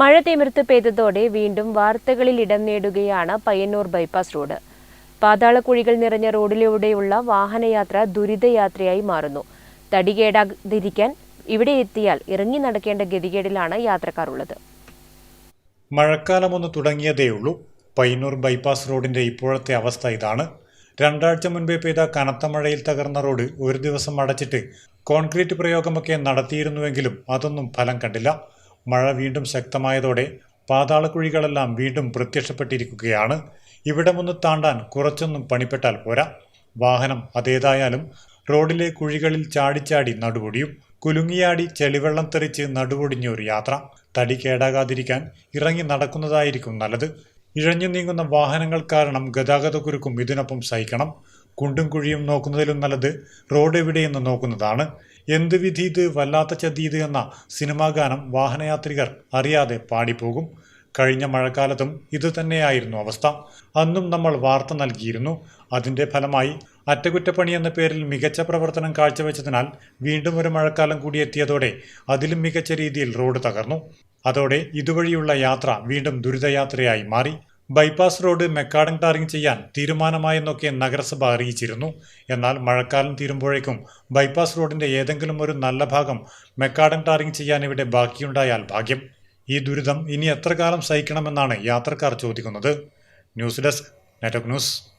മഴ തിമിർത്ത് പെയ്തതോടെ വീണ്ടും വാർത്തകളിൽ ഇടം നേടുകയാണ് പയ്യന്നൂർ ബൈപ്പാസ് റോഡ്. പാതാളക്കുഴികൾ നിറഞ്ഞ റോഡിലൂടെയുള്ള വാഹനയാത്ര ദുരിതയാത്രയായി മാറുന്നു. തടികേടാതിരിക്കാൻ ഇവിടെ എത്തിയാൽ ഇറങ്ങി നടക്കേണ്ട ഗതികേടിലാണ് യാത്രക്കാർ ഉള്ളത് മഴക്കാലമൊന്ന് തുടങ്ങിയതേയുള്ളൂ പയ്യന്നൂർ ബൈപ്പാസ് റോഡിന്റെ ഇപ്പോഴത്തെ അവസ്ഥ ഇതാണ്. രണ്ടാഴ്ച മുൻപേ പെയ്ത കനത്ത മഴയിൽ തകർന്ന റോഡ് ഒരു ദിവസം അടച്ചിട്ട് കോൺക്രീറ്റ് പ്രയോഗമൊക്കെ നടത്തിയിരുന്നുവെങ്കിലും അതൊന്നും ഫലം കണ്ടില്ല. മഴ വീണ്ടും ശക്തമായതോടെ പാതാളക്കുഴികളെല്ലാം വീണ്ടും പ്രത്യക്ഷപ്പെട്ടിരിക്കുകയാണ്. ഇവിടമൊന്ന് താണ്ടാൻ കുറച്ചൊന്നും പണിപ്പെട്ടാൽ പോരാ. വാഹനം അതേതായാലും റോഡിലെ കുഴികളിൽ ചാടിച്ചാടി നടുപൊടിയും കുലുങ്ങിയാടി ചെളിവെള്ളം തെറിച്ച് നടുപൊടിഞ്ഞ ഒരു യാത്ര. തടി കേടാകാതിരിക്കാൻ ഇറങ്ങി നടക്കുന്നതായിരിക്കും നല്ലത്. ഇഴഞ്ഞു നീങ്ങുന്ന വാഹനങ്ങൾ കാരണം ഗതാഗതക്കുരുക്കും ഇതിനൊപ്പം സഹിക്കണം. കുണ്ടും കുഴിയും നോക്കുന്നതിലും നല്ലത് റോഡ് എവിടെയെന്ന് നോക്കുന്നതാണ്. എന്ത് വിധി ഇത്? വല്ലാത്ത ചതി ഇത് എന്ന സിനിമാ ഗാനം വാഹനയാത്രികർ അറിയാതെ പാടിപ്പോകും. കഴിഞ്ഞ മഴക്കാലത്തും ഇതുതന്നെയായിരുന്നു അവസ്ഥ. അന്നും നമ്മൾ വാർത്ത നൽകിയിരുന്നു. അതിന്റെ ഫലമായി അറ്റകുറ്റപ്പണി എന്ന പേരിൽ മികച്ച പ്രവർത്തനം കാഴ്ചവെച്ചതിനാൽ വീണ്ടും ഒരു മഴക്കാലം കൂടി എത്തിയതോടെ അതിലും മികച്ച രീതിയിൽ റോഡ് തകർന്നു. അതോടെ ഇതുവഴിയുള്ള യാത്ര വീണ്ടും ദുരിതയാത്രയായി മാറി. ബൈപ്പാസ് റോഡ് മെക്കാഡൻ ടാറിംഗ് ചെയ്യാൻ തീരുമാനമായെന്നൊക്കെ നഗരസഭ അറിയിച്ചിരുന്നു. എന്നാൽ മഴക്കാലം തീരുമ്പോഴേക്കും ബൈപ്പാസ് റോഡിന്റെ ഏതെങ്കിലും ഒരു നല്ല ഭാഗം മെക്കാഡൻ ടാറിംഗ് ചെയ്യാൻ ഇവിടെ ബാക്കിയുണ്ടായാൽ ഭാഗ്യം. ഈ ദുരിതം ഇനി എത്ര കാലം സഹിക്കണമെന്നാണ് യാത്രക്കാർ ചോദിക്കുന്നത്. News desk network news.